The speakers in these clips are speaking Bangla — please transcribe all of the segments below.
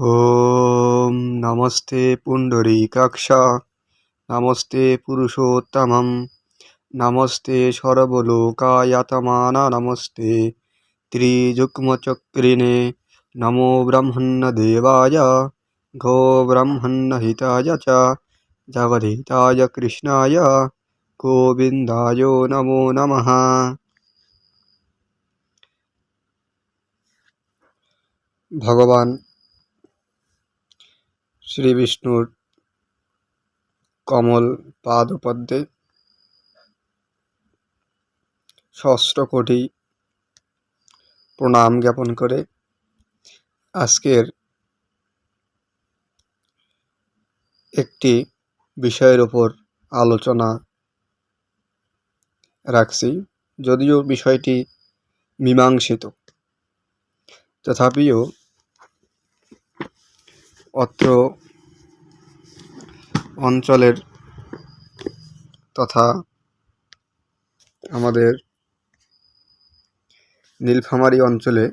ওম নমস্তে পুণ্ডরীকাক্ষা নমস্তে পুরুষোত্তমম নমস্তে সর্বলোকায়তমান নমস্তে ত্রিযুগ্মচক্রিণে নমো ব্রহ্মণ্য দেবায় গো ব্রহ্মণ্য হিতায় চ জগদ্ধিতায় কৃষ্ণায় গোবিন্দায় নমো নমঃ ভগবান শ্রী বিষ্ণুর কমল পাদপদ্মে সহস্র কোটি প্রণাম জ্ঞাপন করে আজকের একটি বিষয়ের ওপর আলোচনা রাখছি। যদিও বিষয়টি মীমাংসিত, তথাপিও অত্র অঞ্চলের তথা আমাদের নীলফামারী অঞ্চলে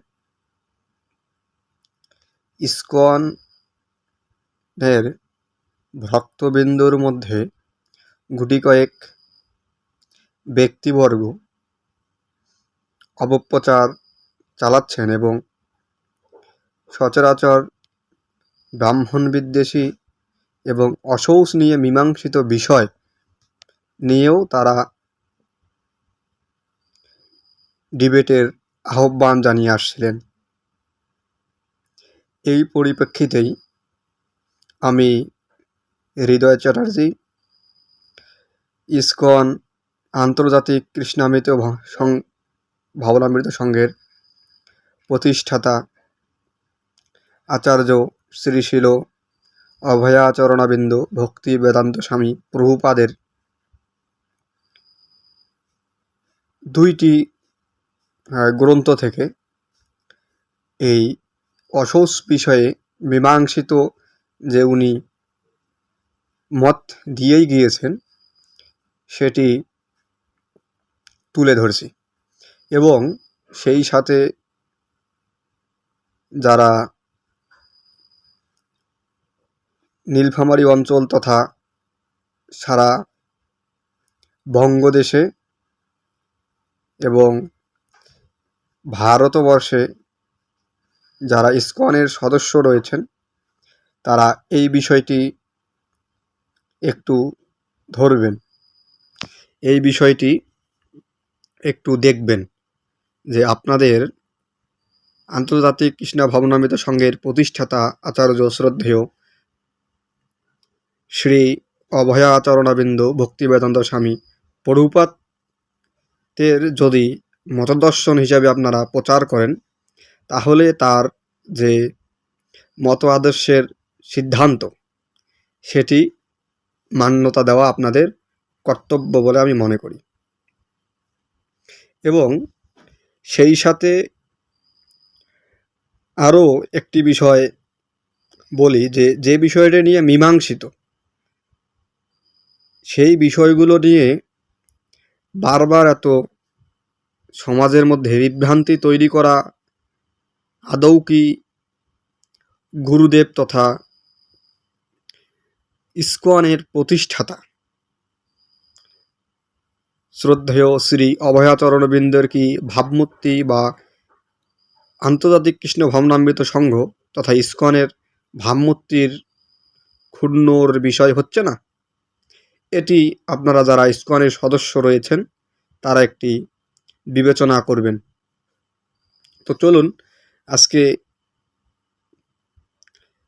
ইস্কনের ভক্তবৃন্দর মধ্যে গুটি কয়েক ব্যক্তিবর্গ অপপ্রচার চালাচ্ছেন এবং সচরাচর ব্রাহ্মণ বিদ্বেষী এবং অশৌচনীয় মীমাংসিত বিষয় নিয়েও তারা ডিবেটের আহ্বান জানিয়ে আসছিলেন। এই পরিপ্রেক্ষিতেই আমি হৃদয় চ্যাটার্জি, ইসকন আন্তর্জাতিক কৃষ্ণামৃত ভাবনামৃত সংঘের প্রতিষ্ঠাতা আচার্য শ্রীশিল অভয়াচরণাবিন্দ ভক্তি বেদান্ত স্বামী প্রভুপাদের। দুইটি গ্রন্থ থেকে এই অশৌচ বিষয়ে মীমাংসিত যে উনি মত দিয়েই গিয়েছেন, সেটি তুলে ধরছি। এবং সেই সাথে যারা নীলফামারী অঞ্চল তথা সারা বঙ্গদেশে এবং ভারতবর্ষে যারা ইস্কনের সদস্য রয়েছেন, তারা এই বিষয়টি একটু ধরবেন। এই বিষয়টি একটু দেখবেন যে আপনাদের আন্তর্জাতিক কৃষ্ণা ভবনামিত সংঘের প্রতিষ্ঠাতা আচার্য শ্রদ্ধেয় শ্রী অভয়াচরণাবিন্দ ভক্তিবেদান্ত স্বামী পরুপাতের যদি মতদর্শন হিসাবে আপনারা প্রচার করেন, তাহলে তার যে মত আদর্শের সিদ্ধান্ত, সেটি মান্যতা দেওয়া আপনাদের কর্তব্য বলে আমি মনে করি। এবং সেই সাথে আরও একটি বিষয় বলি যে যে বিষয়টা নিয়ে মীমাংসিত সেই বিষয়গুলো নিয়ে বারবার এত সমাজের মধ্যে বিভ্রান্তি তৈরি করা, আদৌ কি গুরুদেব তথা ইস্কনের প্রতিষ্ঠাতা? শ্রদ্ধেয় শ্রী অভয়াচরণবৃন্দের কি ভাবমূর্তি বা আন্তর্জাতিক কৃষ্ণ ভাবনামৃত সংঘ তথা ইস্কনের ভাবমূর্তির ক্ষুণ্ণর বিষয় হচ্ছে না? এটি আপনারা যারা ইস্কনের সদস্য রয়েছেন, তারা একটি বিবেচনা করবেন। তো চলুন, আজকে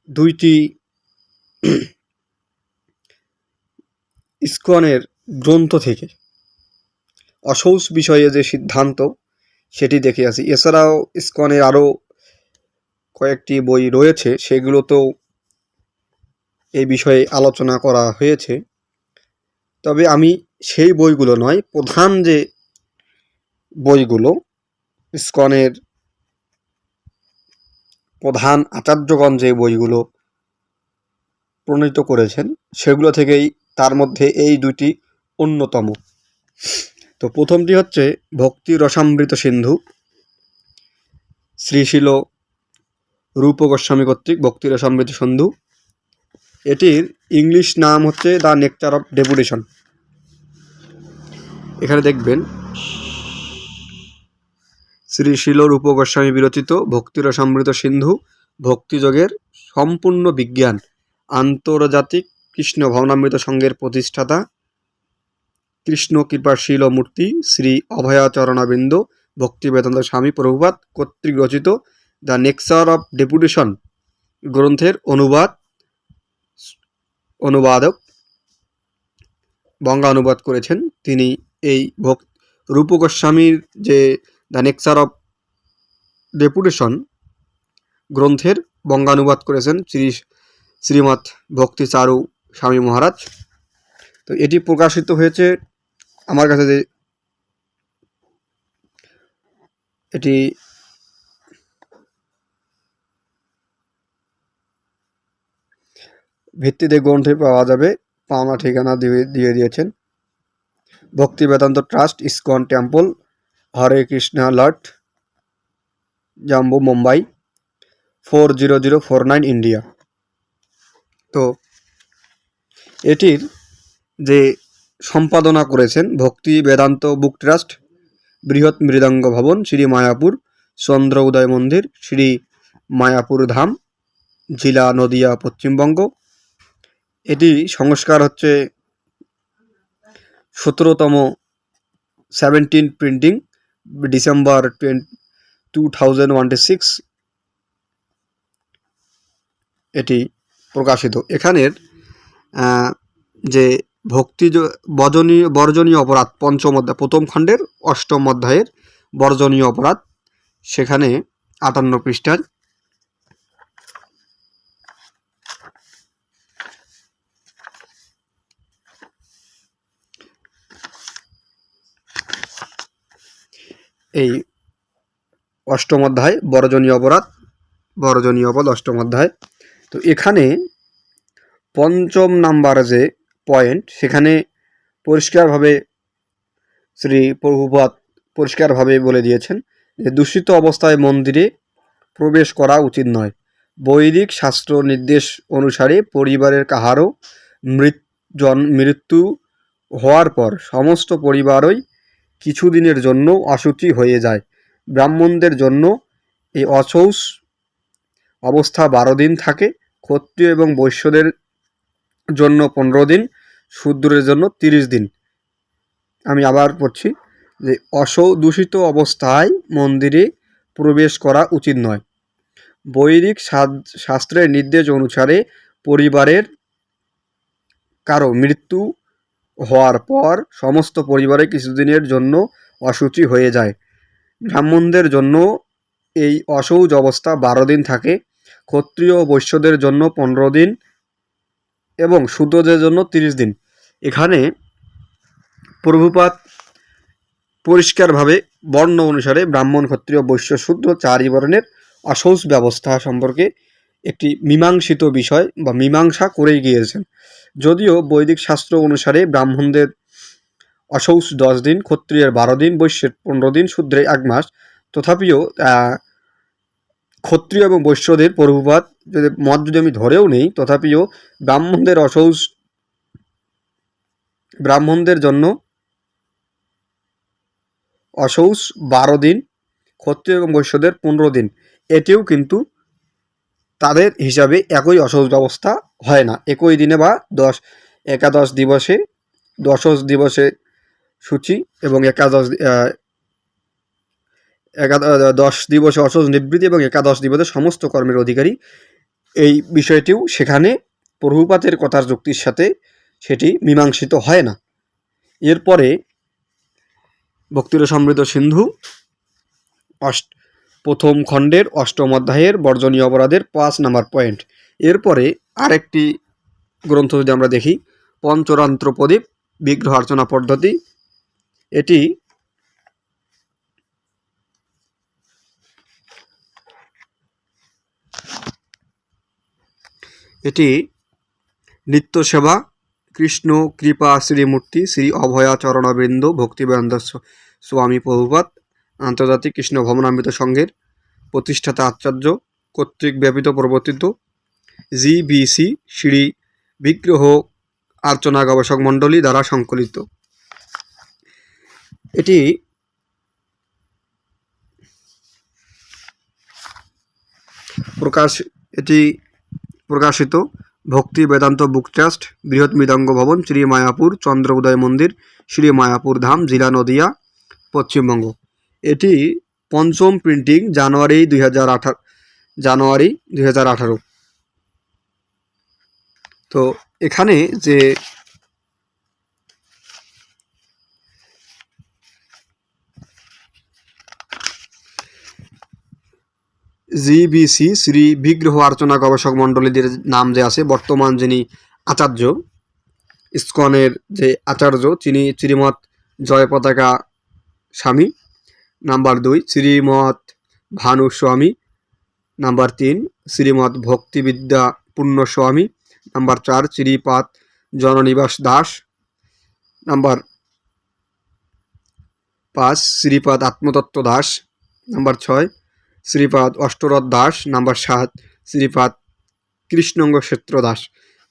দুইটি ইস্কনের গ্রন্থ থেকে অশৌচ বিষয়ে যে সিদ্ধান্ত, সেটি দেখে আসি। এছাড়াও ইস্কনের আরও কয়েকটি বই রয়েছে, সেগুলোতেও এই বিষয়ে আলোচনা করা হয়েছে। তবে আমি সেই বইগুলো নয়, প্রধান যে বইগুলো, ইস্কনের প্রধান আচার্যগণ যে বইগুলো প্রণীত করেছেন, সেগুলো থেকেই তার মধ্যে এই দুটি অন্যতম। তো প্রথমটি হচ্ছে ভক্তি রসামৃত সিন্ধু। শ্রীশিল রূপ গোস্বামী কর্তৃক ভক্তির সমৃদ্ধ সিন্ধু। এটির ইংলিশ নাম হচ্ছে দ্য নেকচার অফ ডেপুটেশন। এখানে দেখবেন, শ্রী শিল গোস্বামী বিরচিত ভক্তির সমৃদ্ধ সিন্ধু, ভক্তিযোগের সম্পূর্ণ বিজ্ঞান, আন্তর্জাতিক কৃষ্ণ ভবনামৃত সংঘের প্রতিষ্ঠাতা, কৃষ্ণ কৃপা শিল মূর্তি শ্রী অভয়াচরণাবিন্দ, ভক্তি বেদান্ত স্বামী প্রভুপাত কর্তৃক রচিত দ্য নেক্সার অফ ডেপুটেশন গ্রন্থের অনুবাদ অনুবাদক বঙ্গা অনুবাদ করেছেন। তিনি এই ভক্ত রূপ গোস্বামীর যে দ্য নেক্সার অফ ডেপুটেশন গ্রন্থের বঙ্গানুবাদ করেছেন শ্রী শ্রীমৎ ভক্তি চারু স্বামী মহারাজ। তো এটি প্রকাশিত হয়েছে আমার কাছে যে এটি ভিত্তিতে গ্রন্থে পাওয়া যাবে। পাওনা ঠিকানা দিয়ে দিয়ে দিয়েছেন। ভক্তি বেদান্ত ট্রাস্ট, ইসকন টেম্পল, হরে কৃষ্ণা লট, জাম্বু, Mumbai, four zero zero four nine India. তো, এটির যে সম্পাদনা করেছেন ভক্তি বেদান্ত বুক ট্রাস্ট, বৃহৎ মৃদঙ্গ ভবন, শ্রী মায়াপুর, চন্দ্র উদয় মন্দির, শ্রী মায়াপুর ধাম, জেলা নদিয়া পশ্চিমবঙ্গ এটি সংস্কার হচ্ছে সতেরোতম seventeen printing December twenty two thousand twenty six এটি প্রকাশিত। এখানের যে ভক্তি বর্জনীয় বর্জনীয় অপরাধ, পঞ্চম অধ্যায়, প্রথম খণ্ডের অষ্টম অধ্যায়ের বর্জনীয় অপরাধ, সেখানে আটান্ন পৃষ্ঠার এই অষ্টম অধ্যায়, বর্জনীয় অপরাধ বর্জনীয় অপরাধ অষ্টম অধ্যায়। তো এখানে পঞ্চম নাম্বার যে পয়েন্ট সেখানে পরিষ্কারভাবে শ্রী প্রভুপাত পরিষ্কারভাবে বলে দিয়েছেন যে দূষিত অবস্থায় মন্দিরে প্রবেশ করা উচিত নয়। বৈদিক শাস্ত্র নির্দেশ অনুসারে পরিবারের কাহারও মৃত জন মৃত্যু হওয়ার পর সমস্ত পরিবারই কিছুদিনের জন্য অসুচি হয়ে যায়। ব্রাহ্মণদের জন্য এই অশৌচ অবস্থা বারো দিন থাকে। ক্ষত্রিয় এবং বৈশ্যদের জন্য পনেরো দিন, শূদ্রের জন্য তিরিশ দিন। আমি আবার পড়ছি যে অসৌ দূষিত অবস্থায় মন্দিরে প্রবেশ করা উচিত নয়। বৈদিক শাস্ত্রের নির্দেশ অনুসারে পরিবারের কারও মৃত্যু হওয়ার পর সমস্ত পরিবারে কিছুদিনের জন্য অসুচি হয়ে যায়। ব্রাহ্মণদের জন্য এই অসৌচ অবস্থা বারো দিন থাকে, ক্ষত্রিয় বৈশ্যদের জন্য পনেরো দিন এবং শূদ্রদের জন্য তিরিশ দিন। এখানে প্রভুপাত পরিষ্কারভাবে বর্ণ অনুসারে ব্রাহ্মণ, ক্ষত্রিয়, বৈশ্য, শূদ্র চারি বর্ণের ব্যবস্থা সম্পর্কে একটি মীমাংসিত বিষয় বা মীমাংসা করেই গিয়েছেন। যদিও বৈদিক শাস্ত্র অনুসারে ব্রাহ্মণদের অশৌচ দশ দিন, ক্ষত্রিয়ের বারো দিন, বৈশ্যের পনেরো দিন, শূদ্রের এক মাস। তথাপিও ক্ষত্রিয় এবং বৈশ্যদের প্রভুপাত যদি মত যদি আমি ধরেও নেই, তথাপিও ব্রাহ্মণদের অশৌচ ব্রাহ্মণদের জন্য অশৌচ বারো দিন, ক্ষত্রিয় এবং বৈশ্যদের পনেরো দিন। এটিও কিন্তু তাদের হিসাবে একই অসহজ ব্যবস্থা হয় না। একই দিনে বা দশ, একাদশ দিবসে দশশ দিবসে সূচি এবং একাদশ দশ দিবসে অসহজ নিবৃত্তি এবং একাদশ দিবসে সমস্ত কর্মের অধিকারী। এই বিষয়টিও সেখানে প্রভুপাতের কথার যুক্তির সাথে সেটি মীমাংসিত হয় না। এরপরে ভক্তির সমৃদ্ধ সিন্ধু অষ্ট প্রথম খণ্ডের অষ্টম অধ্যায়ের বর্জনীয় অপরাধের পাঁচ নাম্বার পয়েন্ট। এরপরে আরেকটি গ্রন্থ যদি আমরা দেখি পঞ্চরান্ত্র প্রদীপ বিগ্রহ অর্চনা পদ্ধতি। এটি এটি নিত্য সেবা কৃষ্ণ কৃপা, শ্রীমূর্তি, শ্রী অভয়াচরণবৃন্দ ভক্তিবেদান্ত স- স্বামী প্রভুপাত আন্তর্জাতিক কৃষ্ণ ভবনামৃত সংঘের প্রতিষ্ঠাতা আচার্য কর্তৃক ব্যাপিত প্রবর্তিত জিবিসি শ্রী বিগ্রহ আর্চনা গবেষক মণ্ডলী দ্বারা সংকলিত। এটি প্রকাশ, এটি প্রকাশিত ভক্তি বেদান্ত বুক ট্রাস্ট, বৃহৎ মৃদঙ্গ ভবন, শ্রী মায়াপুর চন্দ্র উদয় মন্দির, শ্রী মায়াপুর ধাম, জিলা নদিয়া, পশ্চিমবঙ্গ। এটি পঞ্চম প্রিন্টিং জানুয়ারি দুই হাজার আঠারো, জানুয়ারি দুই হাজার আঠারো। তো এখানে যে জিবিসি, শ্রী বিগ্রহ আর্চনা গবেষক মণ্ডলীদের নাম যে আছে, বর্তমান যিনি আচার্য, ইস্কনের যে আচার্য, তিনি শ্রীমৎ জয় পতাকা স্বামী নাম্বার দুই, শ্রীমৎ ভানু স্বামী নাম্বার তিন, শ্রীমৎ ভক্তিবিদ্যা পুণ্যস্বামী। নাম্বার চার, শ্রীপাদ জননিবাস দাস। নাম্বার পাঁচ, শ্রীপাদ আত্মতত্ত্ব দাস। নাম্বার ছয়, শ্রীপাদ অষ্টরথ দাস। নাম্বার সাত, শ্রীপাদ কৃষ্ণঙ্গ ক্ষেত্র দাস।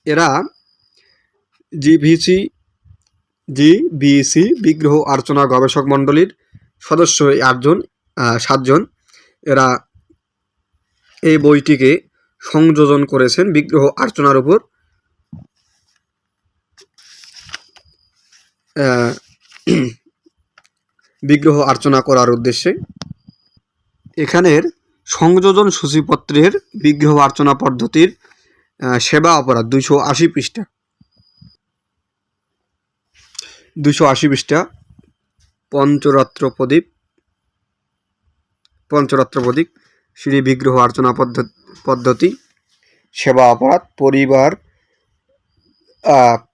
এরা জিভিসি জি বিসি বিগ্রহ আর্চনা গবেষক মণ্ডলীর সদস্য আটজন সাতজন। এরা এই বইটিকে সংযোজন করেছেন বিগ্রহ আর্চনার উপর। বিগ্রহ আর্চনা করার উদ্দেশ্যে। এখানের সংযোজন সূচিপত্রের বিগ্রহ আর্চনা পদ্ধতির সেবা অপরাধ দুইশো আশি পৃষ্ঠা। দুইশো আশি পৃষ্ঠা। পঞ্চরাত্র প্রদীপ পঞ্চরাত্র প্রদীপ, শ্রী বিগ্রহ অর্চনা পদ্ধতি, সেবা অপরাধ, পরিবার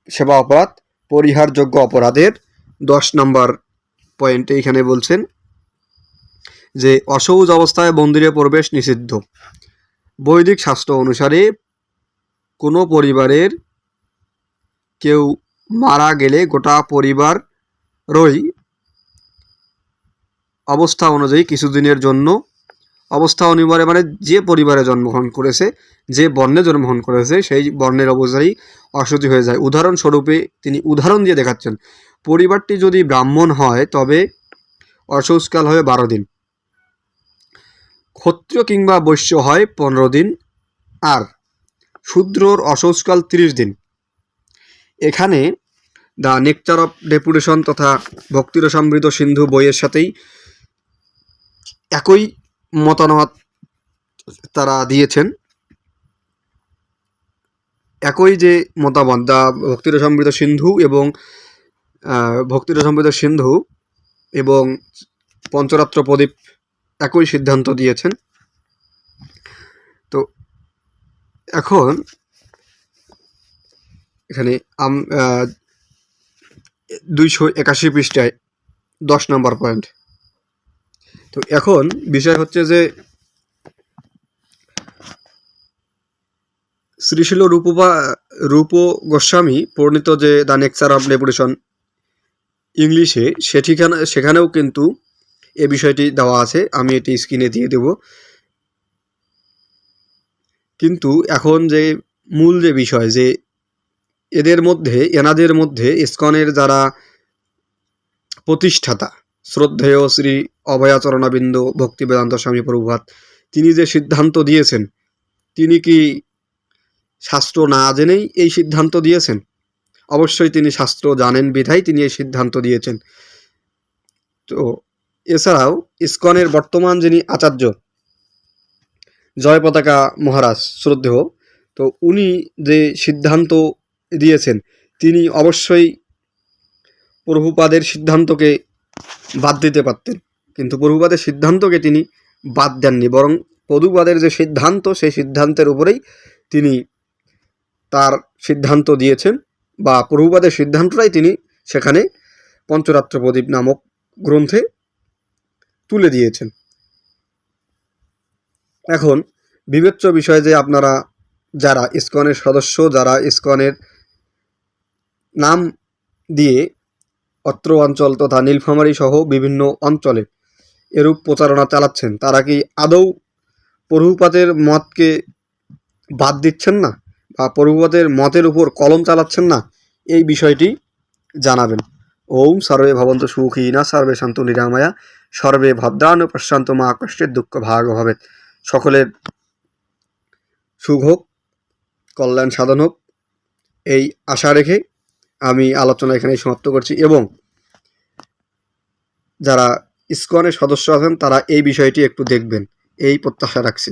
সেবা অপরাধ, পরিহারযোগ্য অপরাধের দশ নম্বর পয়েন্টে এখানে বলছেন যে অসহজ অবস্থায় মন্দিরে প্রবেশ নিষিদ্ধ। বৈদিক শাস্ত্র অনুসারে কোনো পরিবারের কেউ মারা গেলে গোটা পরিবারই অবস্থা অনুযায়ী কিছুদিনের জন্য অবস্থা অনুসারে মানে যে পরিবারে জন্মগ্রহণ করেছে, যে বর্ণে জন্মগ্রহণ করেছে, সেই বর্ণের অনুযায়ী অশুচি হয়ে যায়। উদাহরণস্বরূপে তিনি উদাহরণ দিয়ে দেখাচ্ছেন, পরিবারটি যদি ব্রাহ্মণ হয় তবে অশৌচকাল হবে বারো দিন। ক্ষত্রিয় কিংবা বৈশ্য হয় পনেরো দিন, আর শূদ্রর অশৌচকাল তিরিশ দিন। এখানে দ্য নেকচার অফ ডেপুটেশন তথা ভক্তির সমৃদ্ধ সিন্ধু বইয়ের সাথেই একই মতামত তারা দিয়েছেন। একই যে মতামত, দা ভক্তির সমৃদ্ধ সিন্ধু এবং ভক্তির সমৃদ্ধ সিন্ধু এবং পঞ্চরাত্র প্রদীপ একই সিদ্ধান্ত দিয়েছেন। তো এখন এখানে আম দুইশো একাশি পৃষ্ঠায় দশ নম্বর পয়েন্ট। তো এখন বিষয় হচ্ছে যে শ্রীশিল রূপবা, রূপ গোস্বামী পরিণীত যে দ্য নেকচার অফ ডেপুটেশন ইংলিশে সেটিখানে সেখানেও কিন্তু এ বিষয়টি দেওয়া আছে। আমি এটি স্ক্রিনে দিয়ে দেব। কিন্তু এখন যে মূল যে বিষয়, যে এদের মধ্যে, এনাদের মধ্যে ইস্কনের যারা প্রতিষ্ঠাতা শ্রদ্ধেয় শ্রী অভয়াচরণাবিন্দ ভক্তি বেদান্ত স্বামী প্রভুভাত তিনি যে সিদ্ধান্ত দিয়েছেন, তিনি কি শাস্ত্র না জেনেই এই সিদ্ধান্ত দিয়েছেন? অবশ্যই তিনি শাস্ত্র জানেন বিধায় তিনি এই সিদ্ধান্ত দিয়েছেন। তো এছাড়াও ইস্কনের বর্তমান যিনি আচার্য জয় পতাকা মহারাজ, শ্রদ্ধেয়, তো উনি যে সিদ্ধান্ত দিয়েছেন, তিনি অবশ্যই প্রভুপাদের সিদ্ধান্তকে বাদ দিতে পারতেন। কিন্তু প্রভুপাদের সিদ্ধান্তকে তিনি বাদ দেননি, বরং প্রভুপাদের যে সিদ্ধান্ত, সেই সিদ্ধান্তের উপরেই তিনি তার সিদ্ধান্ত দিয়েছেন বা প্রভুপাদের সিদ্ধান্তটাই তিনি সেখানে পঞ্চরাত্র প্রদীপ নামক গ্রন্থে তুলে দিয়েছেন। এখন বিবেচ্য বিষয় যে আপনারা যারা ইস্কনের সদস্য, যারা ইসকনের নাম দিয়ে অত্র অঞ্চল তথা নীলফামারী সহ বিভিন্ন অঞ্চলে এরূপ প্রচারণা চালাচ্ছেন। তারা কি আদৌ প্রভুপাতের মতকে বাদ দিচ্ছেন না? বা প্রভুপাতের মতের উপর কলম চালাচ্ছেন না? এই বিষয়টি জানাবেন। ওম সর্বে ভবন্ত সুখী না সর্বে শান্ত নিরাময়া, সর্বে ভদ্রান প্রশান্ত মা কষ্টের দুঃখ ভাগ হবে সকলের সুখ হোক, কল্যাণ সাধন হোক, এই আশা রেখে আমি আলোচনা এখানে সমাপ্ত করছি এবং যারা ইসকনের সদস্য আছেন, তারা এই বিষয়টি একটু দেখবেন। এই প্রত্যাশা রাখছি।